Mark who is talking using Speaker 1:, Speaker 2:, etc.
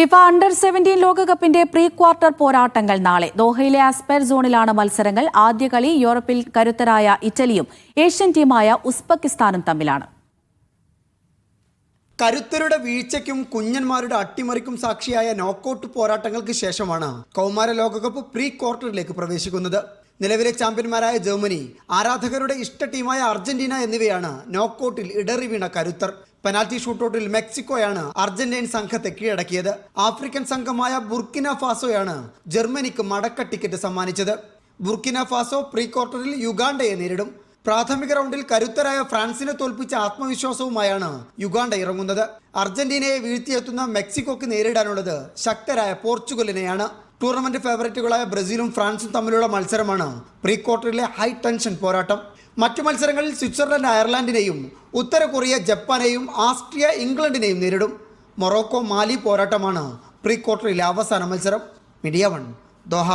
Speaker 1: FIFA under seventeen ലോകകപ്പിന്റെ pre quarter പോരാട്ടങ്ങൾ നാളെ. ദോഹയിലെ ആസ്പെർ സോണിലാണ് മത്സരങ്ങൾ. ആദ്യ കളി യൂറോപ്പിൽ കരുത്തരായ ഇറ്റലിയും ഏഷ്യൻ ടീമായ ഉസ്ബക്കിസ്ഥാനും തമ്മിലാണ്.
Speaker 2: കരുത്തരുടെ വീഴ്ചയ്ക്കും കുഞ്ഞന്മാരുടെ അട്ടിമറിക്കും സാക്ഷിയായ നോക്കൌട്ട് പോരാട്ടങ്ങൾക്ക് ശേഷമാണ് കൗമാര ലോകകപ്പ് പ്രീ ക്വാർട്ടറിലേക്ക് പ്രവേശിക്കുന്നത്. നിലവിലെ ചാമ്പ്യന്മാരായ ജർമ്മനി ആരാധകരുടെ ഇഷ്ട ടീമായ അർജന്റീന എന്നിവയാണ് നോക്കൌട്ടിൽ ഇടറി വീണ കരുത്തർ. പെനാൽറ്റി ഷൂട്ടൌട്ടിൽ മെക്സിക്കോയാണ് അർജന്റീൻ സംഘത്തെ കീഴടക്കിയത്. ആഫ്രിക്കൻ സംഘമായ ബുർക്കിന ഫാസോയാണ് ജർമ്മനിക്ക് മടക്ക ടിക്കറ്റ് സമ്മാനിച്ചത്. ബുർക്കിന ഫാസോ പ്രീ ക്വാർട്ടറിൽ യുഗാണ്ടയെ നേരിടും. പ്രാഥമിക റൗണ്ടിൽ കരുത്തരായ ഫ്രാൻസിനെ തോൽപ്പിച്ച ആത്മവിശ്വാസവുമായാണ് യുഗാണ്ട ഇറങ്ങുന്നത്. അർജന്റീനയെ വീഴ്ത്തിയെത്തുന്ന മെക്സിക്കോക്ക് നേരിടാനുള്ളത് ശക്തരായ പോർച്ചുഗലിനെയാണ്. ടൂർണമെന്റ് ഫേവറേറ്റുകളായ ബ്രസീലും ഫ്രാൻസും തമ്മിലുള്ള മത്സരമാണ് പ്രീ ക്വാർട്ടറിലെ ഹൈ ടെൻഷൻ പോരാട്ടം. മറ്റു മത്സരങ്ങളിൽ സ്വിറ്റ്സർലൻഡ് അയർലാൻഡിനെയും ഉത്തര കൊറിയ ജപ്പാനെയും ആസ്ട്രിയ ഇംഗ്ലണ്ടിനെയും നേരിടും. മൊറോക്കോ മാലി പോരാട്ടമാണ് പ്രീ ക്വാർട്ടറിലെ അവസാന മത്സരം. Media one Doha.